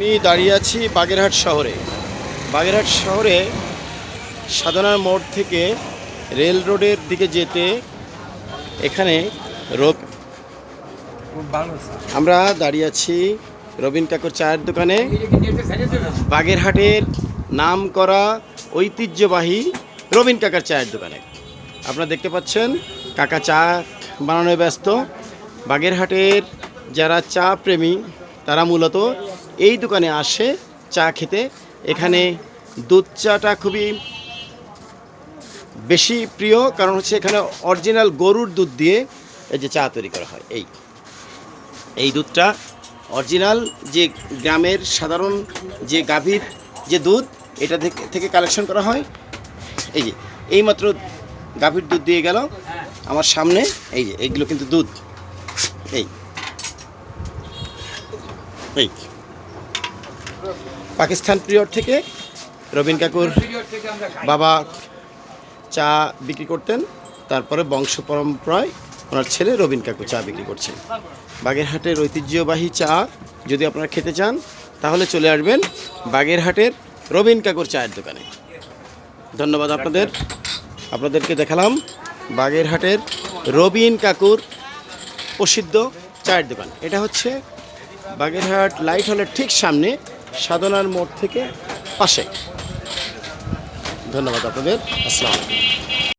আমি দাঁড়িয়ে আছি বাগেরহাট শহরে। বাগেরহাট শহরে সাধনার মোড় থেকে রেল রোডের দিকে যেতে এখানে স্যার আমরা দাঁড়িয়ে আছি রবীন কাকুর চায়ের দোকানে। বাগেরহাটের নাম করা ঐতিহ্যবাহী রবীন কাকার চায়ের দোকানে। আপনারা দেখতে পাচ্ছেন, কাকা চা বানানোয় ব্যস্ত। বাগেরহাটের যারা চা প্রেমী, তারা মূলত এই দোকানে আসে, চা খেতে। এখানে দুধ চাটা খুবই বেশি প্রিয়, কারণ হচ্ছে এখানে অরিজিনাল গরুর দুধ দিয়ে এই যে চা তৈরি করা হয়। এই এই দুধটা অরিজিনাল যে গ্রামের সাধারণ যে গাভীর যে দুধ, এটা থেকে- কালেকশন করা হয়। এই যে, এইমাত্র গাভীর দুধ দিয়ে গেল আমার সামনে। এই যে এইগুলো কিন্তু দুধ। এই এই। পাকিস্তান পিরিয়ড থেকে রবীন কাকুর বাবা চা বিক্রি করতেন, তারপরে বংশ পরম্পরায় ওনার ছেলে রবিন কাকু চা বিক্রি করছেন। বাগেরহাটের ঐতিহ্যবাহী চা যদি আপনারা খেতে চান, তাহলে চলে আসবেন বাগেরহাটের রবিন কাকুর চায়ের দোকানে। ধন্যবাদ আপনাদের। আপনাদেরকে দেখালাম বাগেরহাটের রবিন কাকুর প্রসিদ্ধ চায়ের দোকান। এটা হচ্ছে বাগেরহাট লাইট হলের ঠিক সামনে সাধনার মোড় থেকে পাশে। ধন্যবাদ আপনাদের। আসসালামু